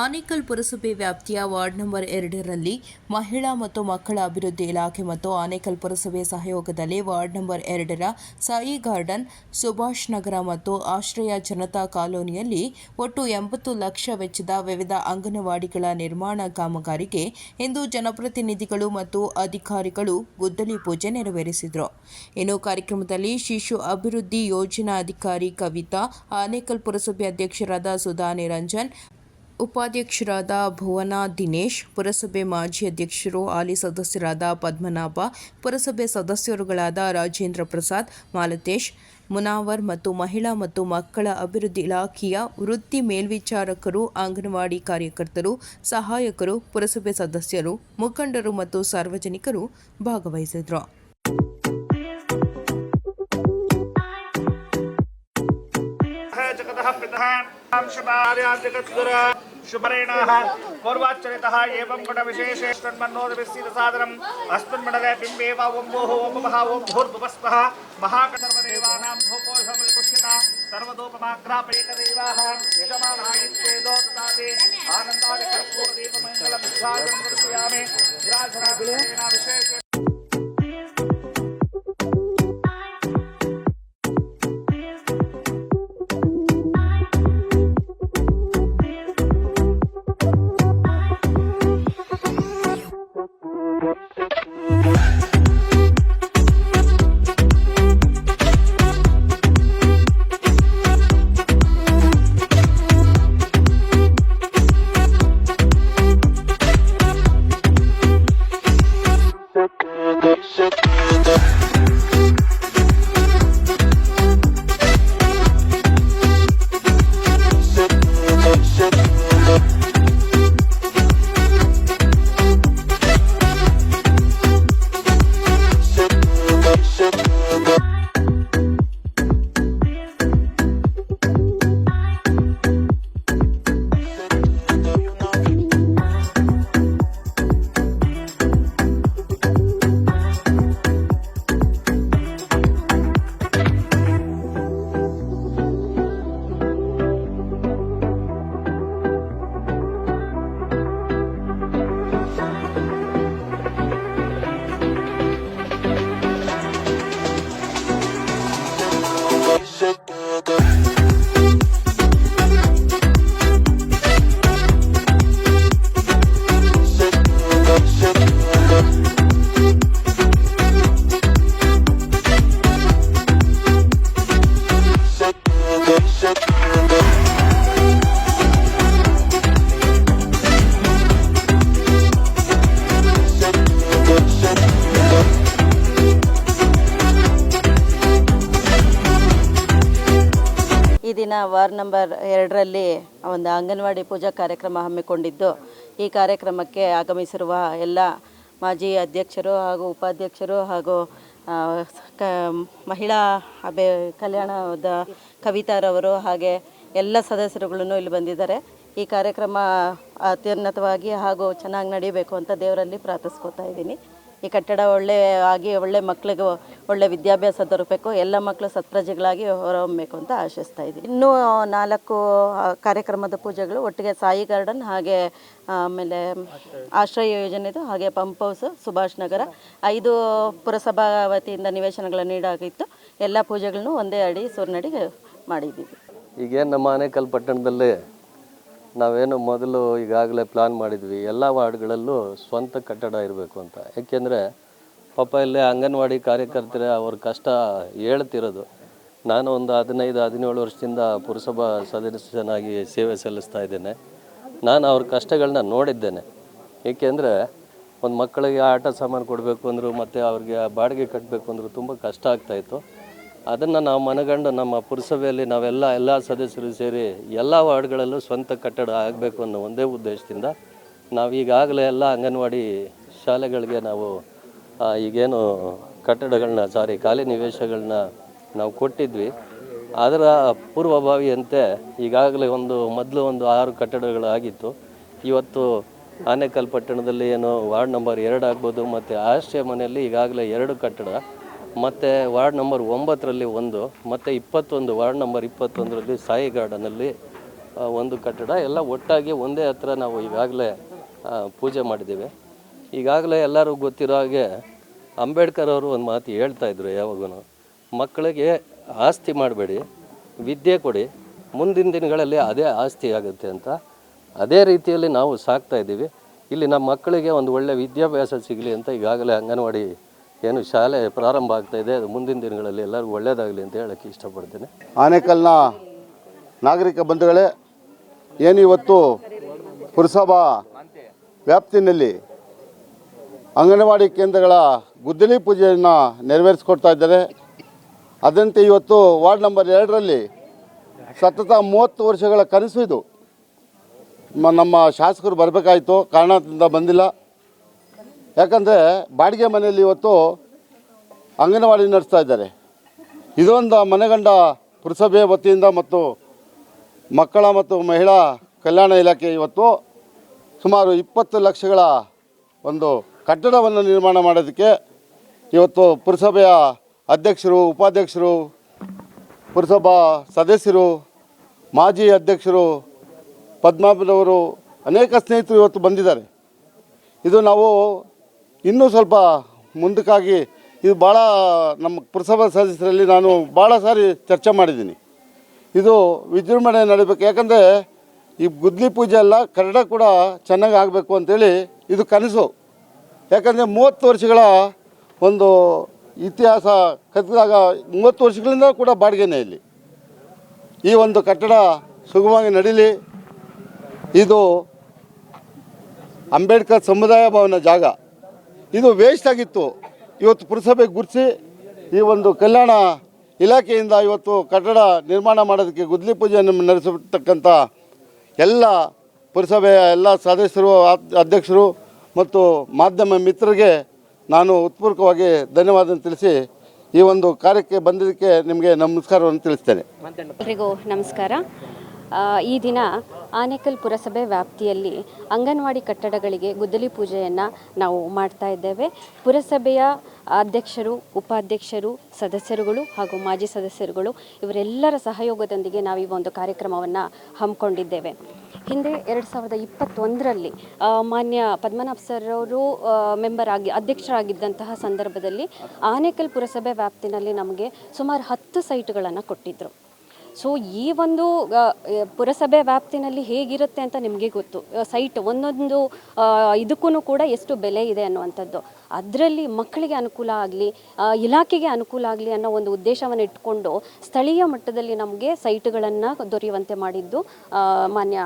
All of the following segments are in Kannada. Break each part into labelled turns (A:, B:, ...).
A: ಆನೇಕಲ್ ಪುರಸಭೆ ವ್ಯಾಪ್ತಿಯ ವಾರ್ಡ್ ನಂಬರ್ ಎರಡರಲ್ಲಿ ಮಹಿಳಾ ಮತ್ತು ಮಕ್ಕಳ ಅಭಿವೃದ್ಧಿ ಇಲಾಖೆ ಮತ್ತು ಆನೇಕಲ್ ಪುರಸಭೆ ಸಹಯೋಗದಲ್ಲಿ ವಾರ್ಡ್ ನಂಬರ್ ಎರಡರ ಸಾಯಿ ಗಾರ್ಡನ್, ಸುಭಾಷ್ ನಗರ ಮತ್ತು ಆಶ್ರಯ ಜನತಾ ಕಾಲೋನಿಯಲ್ಲಿ ಒಟ್ಟು ಎಂಬತ್ತು ಲಕ್ಷ ವೆಚ್ಚದ ವಿವಿಧ ಅಂಗನವಾಡಿಗಳ ನಿರ್ಮಾಣ ಕಾಮಗಾರಿಗೆ ಇಂದು ಜನಪ್ರತಿನಿಧಿಗಳು ಮತ್ತು ಅಧಿಕಾರಿಗಳು ಗುದ್ದಲಿ ಪೂಜೆ ನೆರವೇರಿಸಿದರು. ಇನ್ನು ಕಾರ್ಯಕ್ರಮದಲ್ಲಿ ಶಿಶು ಅಭಿವೃದ್ಧಿ ಯೋಜನಾ ಅಧಿಕಾರಿ ಕವಿತಾ, ಆನೇಕಲ್ ಪುರಸಭೆ ಅಧ್ಯಕ್ಷರಾದ ಸುಧಾ ನಿರಂಜನ್ ಉಪಾಧ್ಯಕ್ಷರಾದ ಭುವನ ದಿನೇಶ್, ಪುರಸಭೆ ಮಾಜಿ ಅಧ್ಯಕ್ಷರು, ಹಾಲಿ ಸದಸ್ಯರಾದ ಪದ್ಮನಾಭ, ಪುರಸಭೆ ಸದಸ್ಯರುಗಳಾದ ರಾಜೇಂದ್ರ ಪ್ರಸಾದ್, ಮಾಲತೇಶ್, ಮುನಾವರ್ ಮತ್ತು ಮಹಿಳಾ ಮತ್ತು ಮಕ್ಕಳ ಅಭಿವೃದ್ಧಿ ಇಲಾಖೆಯ ವೃತ್ತಿ ಮೇಲ್ವಿಚಾರಕರು, ಅಂಗನವಾಡಿ ಕಾರ್ಯಕರ್ತರು, ಸಹಾಯಕರು, ಪುರಸಭೆ ಸದಸ್ಯರು, ಮುಖಂಡರು ಮತ್ತು ಸಾರ್ವಜನಿಕರು ಭಾಗವಹಿಸಿದರು.
B: प्रधान शुभार्यादिकत्सुरा शुभरेणाः पूर्वाच्चरितः एवं गुणविशेषे षण्मन्नोदविस्थितसादनम् अस्मिन् मण्डले बिम्बे वा ओम्बोः ओम्बः ओं भूर्भुवस्वः महाकसर्वदेवानां भूपोषमृपुष्यता सर्वदोपमाग्रापेकदेवाः यजमानायित्वेदो ददाति आनन्दादिकर्पूरदीपमङ्गलमुच्छादनं दर्शयामि। विराजनाभिषेकेण विशेषे
C: ವಾರ್ಡ್ ನಂಬರ್ ಎರಡರಲ್ಲಿ ಒಂದು ಅಂಗನವಾಡಿ ಪೂಜಾ ಕಾರ್ಯಕ್ರಮ ಹಮ್ಮಿಕೊಂಡಿದ್ದು. ಈ ಕಾರ್ಯಕ್ರಮಕ್ಕೆ ಆಗಮಿಸಿರುವ ಎಲ್ಲ ಮಾಜಿ ಅಧ್ಯಕ್ಷರು ಹಾಗೂ ಉಪಾಧ್ಯಕ್ಷರು ಹಾಗೂ ಕ, ಮಹಿಳಾ ಅಭಿ, ಕಲ್ಯಾಣದ ಕವಿತಾರವರು ಹಾಗೆ ಎಲ್ಲ ಸದಸ್ಯರುಗಳನ್ನು ಇಲ್ಲಿ ಬಂದಿದ್ದಾರೆ. ಈ ಕಾರ್ಯಕ್ರಮ ಅತ್ಯುನ್ನತವಾಗಿ ಹಾಗೂ ಚೆನ್ನಾಗಿ ನಡೀಬೇಕು ಅಂತ ದೇವರಲ್ಲಿ ಪ್ರಾರ್ಥಿಸ್ಕೋತಾ ಇದ್ದೀನಿ. ಈ ಕಟ್ಟಡ ಒಳ್ಳೆ ಆಗಿ ಒಳ್ಳೆ ಮಕ್ಕಳಿಗೆ ಒಳ್ಳೆ ವಿದ್ಯಾಭ್ಯಾಸ ದೊರಕಬೇಕು ಎಲ್ಲ ಮಕ್ಕಳು ಸತ್ಪ್ರಜೆಗಳಾಗಿ ಹೊರಹೊಮ್ಮಬೇಕು ಅಂತ ಆಶಿಸ್ತಾ ಇದ್ದೀವಿ ಇನ್ನೂ ನಾಲ್ಕು ಕಾರ್ಯಕ್ರಮದ ಪೂಜೆಗಳು ಒಟ್ಟಿಗೆ ಸಾಯಿ ಗಾರ್ಡನ್ ಹಾಗೆ ಆಮೇಲೆ ಆಶ್ರಯ ಯೋಜನೆದು ಹಾಗೆ ಪಂಪ್ ಹೌಸ್ ಸುಭಾಷ್ ನಗರ ಐದು ಪುರಸಭಾ ವತಿಯಿಂದ ನಿವೇಶನಗಳನ್ನು ನೀಡಾಗಿತ್ತು. ಎಲ್ಲ ಪೂಜೆಗಳನ್ನು ಒಂದೇ ಅಡಿ ಸೂರ್ನಡಿಗೆ ಮಾಡಿದ್ದೀವಿ.
D: ಈಗೇನು ನಮ್ಮ ಆನೇಕಲ್ ಪಟ್ಟಣದಲ್ಲಿ ನಾವೇನು ಮೊದಲು ಈಗಾಗಲೇ ಪ್ಲಾನ್ ಮಾಡಿದ್ವಿ, ಎಲ್ಲ ವಾರ್ಡ್ಗಳಲ್ಲೂ ಸ್ವಂತ ಕಟ್ಟಡ ಇರಬೇಕು ಅಂತ. ಏಕೆಂದರೆ ಪಾಪ ಇಲ್ಲೇ ಅಂಗನವಾಡಿ ಕಾರ್ಯಕರ್ತರೇ ಅವ್ರ ಕಷ್ಟ ಹೇಳ್ತಿರೋದು. ನಾನು ಒಂದು ಹದಿನೈದು, ಹದಿನೇಳು ವರ್ಷದಿಂದ ಪುರಸಭಾ ಸದಸ್ಯನಾಗಿ ಸೇವೆ ಸಲ್ಲಿಸ್ತಾ ಇದ್ದೇನೆ. ನಾನು ಅವ್ರ ಕಷ್ಟಗಳನ್ನ ನೋಡಿದ್ದೇನೆ. ಏಕೆಂದರೆ ಒಂದು ಮಕ್ಕಳಿಗೆ ಆಟ ಸಾಮಾನು ಕೊಡಬೇಕು ಅಂದರು, ಮತ್ತು ಅವ್ರಿಗೆ ಬಾಡಿಗೆ ಕಟ್ಟಬೇಕು ಅಂದರು ತುಂಬ ಕಷ್ಟ ಆಗ್ತಾಯಿತ್ತು ಅದನ್ನು ನಾವು ಮನಗಂಡು ನಮ್ಮ ಪುರಸಭೆಯಲ್ಲಿ ನಾವೆಲ್ಲ ಎಲ್ಲ ಸದಸ್ಯರು ಸೇರಿ ಎಲ್ಲ ವಾರ್ಡ್ಗಳಲ್ಲೂ ಸ್ವಂತ ಕಟ್ಟಡ ಆಗಬೇಕು ಅನ್ನೋ ಒಂದೇ ಉದ್ದೇಶದಿಂದ ನಾವು ಈಗಾಗಲೇ ಎಲ್ಲ ಅಂಗನವಾಡಿ ಶಾಲೆಗಳಿಗೆ ನಾವು ಈಗೇನು ಕಟ್ಟಡಗಳನ್ನ, ಸಾರಿ, ಖಾಲಿ ನಿವೇಶಗಳನ್ನ ನಾವು ಕೊಟ್ಟಿದ್ವಿ. ಅದರ ಪೂರ್ವಭಾವಿಯಂತೆ ಈಗಾಗಲೇ ಒಂದು, ಮೊದಲು ಒಂದು ಆರು ಕಟ್ಟಡಗಳು ಆಗಿತ್ತು. ಇವತ್ತು ಆನೇಕಲ್ ಪಟ್ಟಣದಲ್ಲಿ ಏನು ವಾರ್ಡ್ ನಂಬರ್ ಎರಡು ಆಗ್ಬೋದು, ಮತ್ತು ಆಶ್ರಯ ಮನೆಯಲ್ಲಿ ಈಗಾಗಲೇ ಎರಡು ಕಟ್ಟಡ. ಮತ್ತು ವಾರ್ಡ್ ನಂಬರ್ ಒಂಬತ್ತರಲ್ಲಿ ಒಂದು, ಮತ್ತು ಇಪ್ಪತ್ತೊಂದು, ವಾರ್ಡ್ ನಂಬರ್ ಇಪ್ಪತ್ತೊಂದರಲ್ಲಿ ಸಾಯಿ ಗಾರ್ಡನಲ್ಲಿ ಒಂದು ಕಟ್ಟಡ. ಎಲ್ಲ ಒಟ್ಟಾಗಿ ಒಂದೇ ಹತ್ರ ನಾವು ಈಗಾಗಲೇ ಪೂಜೆ ಮಾಡಿದ್ದೀವಿ. ಈಗಾಗಲೇ ಎಲ್ಲರೂ ಗೊತ್ತಿರೋ ಹಾಗೆ ಅಂಬೇಡ್ಕರ್ ಅವರು ಒಂದು ಮಾತು ಹೇಳ್ತಾ ಇದ್ರು ಯಾವಾಗೂ ಮಕ್ಕಳಿಗೆ ಆಸ್ತಿ ಮಾಡಬೇಡಿ, ವಿದ್ಯೆ ಕೊಡಿ, ಮುಂದಿನ ದಿನಗಳಲ್ಲಿ ಅದೇ ಆಸ್ತಿ ಆಗುತ್ತೆ ಅಂತ. ಅದೇ ರೀತಿಯಲ್ಲಿ ನಾವು ಸಾಕ್ತಾ ಇಲ್ಲಿ ನಮ್ಮ ಮಕ್ಕಳಿಗೆ ಒಂದು ಒಳ್ಳೆಯ ವಿದ್ಯಾಭ್ಯಾಸ ಸಿಗಲಿ ಅಂತ ಈಗಾಗಲೇ ಅಂಗನವಾಡಿ ಏನು ಶಾಲೆ ಪ್ರಾರಂಭ ಆಗ್ತಾ ಇದೆ, ಅದು ಮುಂದಿನ ದಿನಗಳಲ್ಲಿ ಎಲ್ಲರಿಗೂ ಒಳ್ಳೇದಾಗಲಿ ಅಂತ ಹೇಳೋಕ್ಕೆ ಇಷ್ಟಪಡ್ತೇನೆ.
E: ಆನೇಕಲ್ನ ನಾಗರಿಕ ಬಂಧುಗಳೇ ಏನಿವತ್ತು ಪುರಸಭಾ ವ್ಯಾಪ್ತಿನಲ್ಲಿ ಅಂಗನವಾಡಿ ಕೇಂದ್ರಗಳ ಗುದ್ದಲಿ ಪೂಜೆಯನ್ನು ನೆರವೇರಿಸಿಕೊಡ್ತಾ ಇದ್ದಾರೆ. ಅದಂತೆ ಇವತ್ತು ವಾರ್ಡ್ ನಂಬರ್ ಎರಡರಲ್ಲಿ ಸತತ ಮೂವತ್ತು ವರ್ಷಗಳ ಕನಸು ಇದು. ನಮ್ಮ ಶಾಸಕರು ಬರಬೇಕಾಯಿತು, ಕಾರಣದಿಂದ ಬಂದಿಲ್ಲ. ಯಾಕಂದರೆ ಬಾಡಿಗೆ ಮನೆಯಲ್ಲಿ ಇವತ್ತು ಅಂಗನವಾಡಿ ನಡೆಸ್ತಾ ಇದ್ದಾರೆ. ಇದೊಂದು ಮನೆಗಂಡ ಪುರಸಭೆ ವತಿಯಿಂದ ಮತ್ತು ಮಕ್ಕಳ ಮತ್ತು ಮಹಿಳಾ ಕಲ್ಯಾಣ ಇಲಾಖೆ ಇವತ್ತು ಸುಮಾರು ಇಪ್ಪತ್ತು ಲಕ್ಷಗಳ ಒಂದು ಕಟ್ಟಡವನ್ನು ನಿರ್ಮಾಣ ಮಾಡೋದಕ್ಕೆ ಇವತ್ತು ಪುರಸಭೆಯ ಅಧ್ಯಕ್ಷರು, ಉಪಾಧ್ಯಕ್ಷರು, ಪುರಸಭಾ ಸದಸ್ಯರು, ಮಾಜಿ ಅಧ್ಯಕ್ಷರು ಪದ್ಮಾಪದವರು ಅನೇಕ ಸ್ನೇಹಿತರು ಇವತ್ತು ಬಂದಿದ್ದಾರೆ. ಇದು ನಾವು ಇನ್ನೂ ಸ್ವಲ್ಪ ಮುಂದಕ್ಕಾಗಿ ಇದು ಭಾಳ ನಮ್ಮ ಪುರಸಭಾ ಸದಸ್ಯರಲ್ಲಿ ನಾನು ಭಾಳ ಸಾರಿ ಚರ್ಚೆ ಮಾಡಿದ್ದೀನಿ. ಇದು ವಿಜೃಂಭಣೆ ನಡೀಬೇಕು. ಯಾಕಂದರೆ ಈ ಗುದ್ಲಿ ಪೂಜೆ ಎಲ್ಲ ಕನ್ನಡ ಕೂಡ ಚೆನ್ನಾಗಿ ಆಗಬೇಕು ಅಂತೇಳಿ ಇದು ಕನಸು. ಯಾಕಂದರೆ ಮೂವತ್ತು ವರ್ಷಗಳ ಒಂದು ಇತಿಹಾಸ ಕಟ್ಟಿದಾಗ ಮೂವತ್ತು ವರ್ಷಗಳಿಂದ ಕೂಡ ಬಾಡಿಗೆನೇ ಇಲ್ಲಿ. ಈ ಒಂದು ಕಟ್ಟಡ ಸುಗಮವಾಗಿ ನಡೀಲಿ. ಇದು ಅಂಬೇಡ್ಕರ್ ಸಮುದಾಯ ಭವನ ಜಾಗ. ಇದು ವೇಸ್ಟ್ ಆಗಿತ್ತು. ಇವತ್ತು ಪುರಸಭೆ ಗುರ್ಸಿ ಈ ಒಂದು ಕಲ್ಯಾಣ ಇಲಾಖೆಯಿಂದ ಇವತ್ತು ಕಟ್ಟಡ ನಿರ್ಮಾಣ ಮಾಡೋದಕ್ಕೆ ಗುದ್ಲಿ ಪೂಜೆಯನ್ನು ನಡೆಸತಕ್ಕಂಥ ಎಲ್ಲ ಪುರಸಭೆಯ ಎಲ್ಲ ಸದಸ್ಯರು ಅಧ್ಯಕ್ಷರು ಮತ್ತು ಮಾಧ್ಯಮ ಮಿತ್ರರಿಗೆ ನಾನು ಉತ್ಪೂರ್ವಕವಾಗಿ ಧನ್ಯವಾದ ತಿಳಿಸಿ ಈ ಒಂದು ಕಾರ್ಯಕ್ಕೆ ಬಂದಿದ್ದಕ್ಕೆ ನಿಮಗೆ ನಮಸ್ಕಾರವನ್ನು ತಿಳಿಸ್ತೇನೆ.
F: ಎಲ್ರಿಗೂ ನಮಸ್ಕಾರ. ಈ ದಿನ ಆನೇಕಲ್ ಪುರಸಭೆ ವ್ಯಾಪ್ತಿಯಲ್ಲಿ ಅಂಗನವಾಡಿ ಕಟ್ಟಡಗಳಿಗೆ ಗುದ್ದಲಿ ಪೂಜೆಯನ್ನು ನಾವು ಮಾಡ್ತಾ ಇದ್ದೇವೆ. ಪುರಸಭೆಯ ಅಧ್ಯಕ್ಷರು, ಉಪಾಧ್ಯಕ್ಷರು, ಸದಸ್ಯರುಗಳು ಹಾಗೂ ಮಾಜಿ ಸದಸ್ಯರುಗಳು ಇವರೆಲ್ಲರ ಸಹಯೋಗದೊಂದಿಗೆ ನಾವು ಈ ಒಂದು ಕಾರ್ಯಕ್ರಮವನ್ನು ಹಮ್ಮಿಕೊಂಡಿದ್ದೇವೆ. ಹಿಂದೆ ಎರಡು ಸಾವಿರದ ಇಪ್ಪತ್ತೊಂದರಲ್ಲಿ ಮಾನ್ಯ ಪದ್ಮನಾಭ ಸರ್ ಅವರು ಮೆಂಬರ್ ಆಗಿ ಅಧ್ಯಕ್ಷರಾಗಿದ್ದಂತಹ ಸಂದರ್ಭದಲ್ಲಿ ಆನೇಕಲ್ ಪುರಸಭೆ ವ್ಯಾಪ್ತಿನಲ್ಲಿ ನಮಗೆ ಸುಮಾರು ಹತ್ತು ಸೈಟ್ಗಳನ್ನು ಕೊಟ್ಟಿದ್ದರು ಸೊ ಈ ಒಂದು ಪುರಸಭೆ ವ್ಯಾಪ್ತಿನಲ್ಲಿ ಹೇಗಿರುತ್ತೆ ಅಂತ ನಿಮಗೆ ಗೊತ್ತು. ಸೈಟ್ ಒಂದೊಂದು ಇದಕ್ಕೂ ಕೂಡ ಎಷ್ಟು ಬೆಲೆ ಇದೆ ಅನ್ನುವಂಥದ್ದು. ಅದರಲ್ಲಿ ಮಕ್ಕಳಿಗೆ ಅನುಕೂಲ ಆಗಲಿ ಇಲಾಖೆಗೆ ಅನುಕೂಲ ಆಗಲಿ ಅನ್ನೋ ಒಂದು ಉದ್ದೇಶವನ್ನು ಇಟ್ಕೊಂಡು ಸ್ಥಳೀಯ ಮಟ್ಟದಲ್ಲಿ ನಮಗೆ ಸೈಟ್ಗಳನ್ನು ದೊರೆಯುವಂತೆ ಮಾಡಿದ್ದು ಮಾನ್ಯ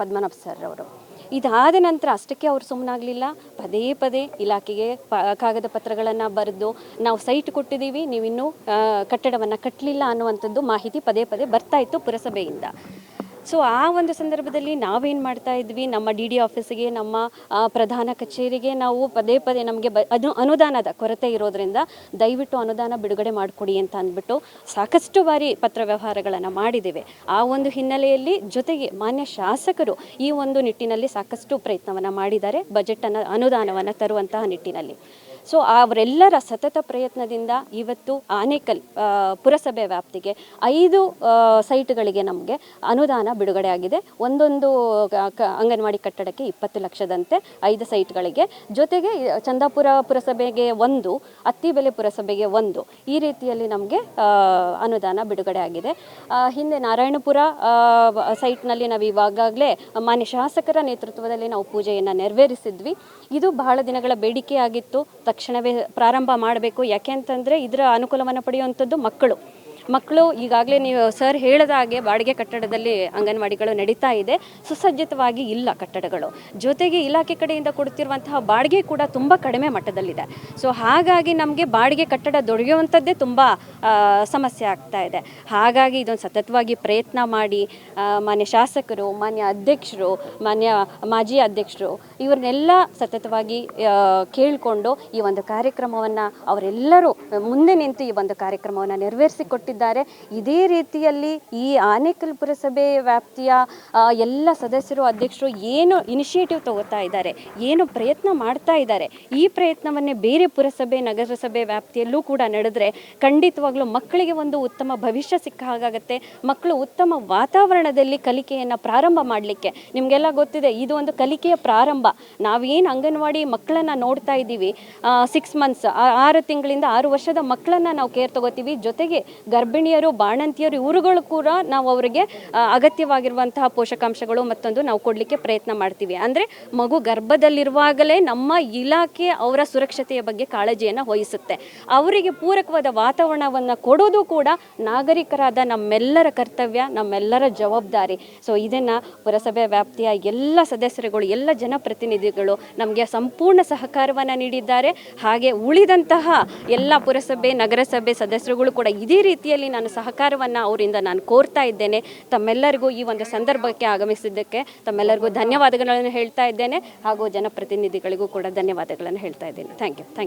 F: ಪದ್ಮನಾಭ್ ಸರ್ ಅವರು. ಇದಾದ ನಂತರ ಅಷ್ಟಕ್ಕೆ ಅವರು ಸುಮ್ಮನಾಗಲಿಲ್ಲ ಪದೇ ಪದೇ ಇಲಾಖೆಗೆ ಪ, ಕಾಗದ ಪತ್ರಗಳನ್ನು ಬರೆದು ನಾವು ಸೈಟ್ ಕೊಟ್ಟಿದ್ದೀವಿ ನೀವಿನ್ನೂ ಕಟ್ಟಡವನ್ನು ಕಟ್ಟಲಿಲ್ಲ ಅನ್ನುವಂಥದ್ದು ಮಾಹಿತಿ ಪದೇ ಪದೇ ಬರ್ತಾ ಇತ್ತು ಪುರಸಭೆಯಿಂದ. ಸೊ ಆ ಒಂದು ಸಂದರ್ಭದಲ್ಲಿ ನಾವೇನು ಮಾಡ್ತಾ ಇದ್ವಿ? ನಮ್ಮ ಡಿ ಡಿ ಆಫೀಸಿಗೆ ನಮ್ಮ ಪ್ರಧಾನ ಕಚೇರಿಗೆ ನಾವು ಪದೇ ಪದೇ ನಮಗೆ ಬ, ಅದು ಅನುದಾನದ ಕೊರತೆ ಇರೋದರಿಂದ ದಯವಿಟ್ಟು ಅನುದಾನ ಬಿಡುಗಡೆ ಮಾಡಿಕೊಡಿ ಅಂತ ಅಂದ್ಬಿಟ್ಟು ಸಾಕಷ್ಟು ಬಾರಿ ಪತ್ರ ವ್ಯವಹಾರಗಳನ್ನು ಮಾಡಿದ್ದೇವೆ. ಆ ಒಂದು ಹಿನ್ನೆಲೆಯಲ್ಲಿ ಜೊತೆಗೆ ಮಾನ್ಯ ಶಾಸಕರು ಈ ಒಂದು ನಿಟ್ಟಿನಲ್ಲಿ ಸಾಕಷ್ಟು ಪ್ರಯತ್ನವನ್ನು ಮಾಡಿದ್ದಾರೆ. ಬಜೆಟನ್ನು ಅನುದಾನವನ್ನು ತರುವಂತಹ ನಿಟ್ಟಿನಲ್ಲಿ. ಸೊ ಅವರೆಲ್ಲರ ಸತತ ಪ್ರಯತ್ನದಿಂದ ಇವತ್ತು ಆನೇಕಲ್ ಪುರಸಭೆ ವ್ಯಾಪ್ತಿಗೆ ಐದು ಸೈಟ್ಗಳಿಗೆ ನಮಗೆ ಅನುದಾನ ಬಿಡುಗಡೆ ಆಗಿದೆ. ಒಂದೊಂದು ಅಂಗನವಾಡಿ ಕಟ್ಟಡಕ್ಕೆ ಇಪ್ಪತ್ತು ಲಕ್ಷದಂತೆ ಐದು ಸೈಟ್ಗಳಿಗೆ. ಜೊತೆಗೆ ಚಂದಾಪುರ ಪುರಸಭೆಗೆ ಒಂದು, ಅತ್ತಿಬೆಲೆ ಪುರಸಭೆಗೆ ಒಂದು. ಈ ರೀತಿಯಲ್ಲಿ ನಮಗೆ ಅನುದಾನ ಬಿಡುಗಡೆ ಆಗಿದೆ. ಹಿಂದೆ ನಾರಾಯಣಪುರ ಸೈಟ್ನಲ್ಲಿ ನಾವು ಇವಾಗಲೇ ಮಾನ್ಯ ಶಾಸಕರ ನೇತೃತ್ವದಲ್ಲಿ ನಾವು ಪೂಜೆಯನ್ನು ನೆರವೇರಿಸಿದ್ವಿ. ಇದು ಬಹಳ ದಿನಗಳ ಬೇಡಿಕೆಯಾಗಿತ್ತು ತಕ್ಷಣವೇ ಪ್ರಾರಂಭ ಮಾಡಬೇಕು. ಯಾಕೆ ಅಂತಂದರೆ ಇದರ ಅನುಕೂಲವನ್ನು ಪಡೆಯುವಂಥದ್ದು ಮಕ್ಕಳು. ಮಕ್ಕಳು ಈಗಾಗಲೇ ನೀವು ಸರ್ ಹೇಳಿದ ಹಾಗೆ ಬಾಡಿಗೆ ಕಟ್ಟಡದಲ್ಲಿ ಅಂಗನವಾಡಿಗಳು ನಡೀತಾ ಇದೆ. ಸುಸಜ್ಜಿತವಾಗಿ ಇಲ್ಲ ಕಟ್ಟಡಗಳು. ಜೊತೆಗೆ ಇಲಾಖೆ ಕಡೆಯಿಂದ ಕೊಡುತ್ತಿರುವಂತಹ ಬಾಡಿಗೆ ಕೂಡ ತುಂಬ ಕಡಿಮೆ ಮಟ್ಟದಲ್ಲಿದೆ. ಸೊ ಹಾಗಾಗಿ ನಮಗೆ ಬಾಡಿಗೆ ಕಟ್ಟಡ ದೊರೆಯುವಂಥದ್ದೇ ತುಂಬ ಸಮಸ್ಯೆ ಆಗ್ತಾ ಇದೆ. ಹಾಗಾಗಿ ಇದೊಂದು ಸತತವಾಗಿ ಪ್ರಯತ್ನ ಮಾಡಿ ಮಾನ್ಯ ಶಾಸಕರು, ಮಾನ್ಯ ಅಧ್ಯಕ್ಷರು, ಮಾನ್ಯ ಮಾಜಿ ಅಧ್ಯಕ್ಷರು ಇವ್ರನ್ನೆಲ್ಲ ಸತತವಾಗಿ ಕೇಳಿಕೊಂಡು ಈ ಒಂದು ಕಾರ್ಯಕ್ರಮವನ್ನು ಅವರೆಲ್ಲರೂ ಮುಂದೆ ನಿಂತು ಈ ಒಂದು ಕಾರ್ಯಕ್ರಮವನ್ನು ನೆರವೇರಿಸಿಕೊಟ್ಟಿದ್ದಾರೆ. ಮಾಡಿದ್ದಾರೆ. ಇದೇ ರೀತಿಯಲ್ಲಿ ಈ ಆನೇಕಲ್ ಪುರಸಭೆ ವ್ಯಾಪ್ತಿಯ ಎಲ್ಲ ಸದಸ್ಯರು, ಅಧ್ಯಕ್ಷರು ಏನು ಇನಿಷಿಯೇಟಿವ್ ತಗೋತಾ ಇದ್ದಾರೆ, ಏನು ಪ್ರಯತ್ನ ಮಾಡ್ತಾ ಇದ್ದಾರೆ, ಈ ಪ್ರಯತ್ನವನ್ನೇ ಬೇರೆ ಪುರಸಭೆ, ನಗರಸಭೆ ವ್ಯಾಪ್ತಿಯಲ್ಲೂ ಕೂಡ ನಡೆದ್ರೆ ಖಂಡಿತವಾಗ್ಲೂ ಮಕ್ಕಳಿಗೆ ಒಂದು ಉತ್ತಮ ಭವಿಷ್ಯ ಸಿಕ್ಕ ಹಾಗಾಗತ್ತೆ. ಮಕ್ಕಳು ಉತ್ತಮ ವಾತಾವರಣದಲ್ಲಿ ಕಲಿಕೆಯನ್ನು ಪ್ರಾರಂಭ ಮಾಡಲಿಕ್ಕೆ. ನಿಮಗೆಲ್ಲ ಗೊತ್ತಿದೆ, ಇದು ಒಂದು ಕಲಿಕೆಯ ಪ್ರಾರಂಭ. ನಾವೇನು ಅಂಗನವಾಡಿ ಮಕ್ಕಳನ್ನು ನೋಡ್ತಾ ಇದ್ದೀವಿ ಸಿಕ್ಸ್ ಮಂತ್ಸ್ ಆರು ತಿಂಗಳಿಂದ ಆರು ವರ್ಷದ ಮಕ್ಕಳನ್ನು ನಾವು ಕೇರ್ ತಗೋತೀವಿ. ಜೊತೆಗೆ ಗರ್ಭಿಣಿಯರು, ಬಾಣಂತಿಯರು, ಇವರುಗಳು ಕೂಡ ನಾವು ಅವರಿಗೆ ಅಗತ್ಯವಾಗಿರುವಂತಹ ಪೋಷಕಾಂಶಗಳು ಮತ್ತೊಂದು ನಾವು ಕೊಡಲಿಕ್ಕೆ ಪ್ರಯತ್ನ ಮಾಡ್ತೀವಿ. ಅಂದರೆ ಮಗು ಗರ್ಭದಲ್ಲಿರುವಾಗಲೇ ನಮ್ಮ ಇಲಾಖೆ ಅವರ ಸುರಕ್ಷತೆಯ ಬಗ್ಗೆ ಕಾಳಜಿಯನ್ನು ವಹಿಸುತ್ತೆ. ಅವರಿಗೆ ಪೂರಕವಾದ ವಾತಾವರಣವನ್ನು ಕೊಡೋದು ಕೂಡ ನಾಗರಿಕರಾದ ನಮ್ಮೆಲ್ಲರ ಕರ್ತವ್ಯ, ನಮ್ಮೆಲ್ಲರ ಜವಾಬ್ದಾರಿ. ಸೊ ಇದನ್ನು ಪುರಸಭೆ ವ್ಯಾಪ್ತಿಯ ಎಲ್ಲ ಸದಸ್ಯರುಗಳು, ಎಲ್ಲ ಜನಪ್ರತಿನಿಧಿಗಳು ನಮಗೆ ಸಂಪೂರ್ಣ ಸಹಕಾರವನ್ನು ನೀಡಿದ್ದಾರೆ. ಹಾಗೆ ಉಳಿದಂತಹ ಎಲ್ಲ ಪುರಸಭೆ, ನಗರಸಭೆ ಸದಸ್ಯರುಗಳು ಕೂಡ ಇದೇ ರೀತಿಯಲ್ಲಿ ನಾನು ಸಹಕಾರವನ್ನು ಅವರಿಂದ ನಾನು ಕೋರ್ತಾ ಇದ್ದೇನೆ. ತಮ್ಮೆಲ್ಲರಿಗೂ ಈ ಒಂದು ಸಂದರ್ಭಕ್ಕೆ ಆಗಮಿಸಿದ್ದಕ್ಕೆ ತಮ್ಮೆಲ್ಲರಿಗೂ ಧನ್ಯವಾದಗಳನ್ನು ಹೇಳ್ತಾ ಇದ್ದೇನೆ. ಹಾಗೂ ಜನಪ್ರತಿನಿಧಿಗಳಿಗೂ ಕೂಡ ಧನ್ಯವಾದಗಳನ್ನು ಹೇಳ್ತಾ ಇದ್ದೇನೆ. Thank you thank you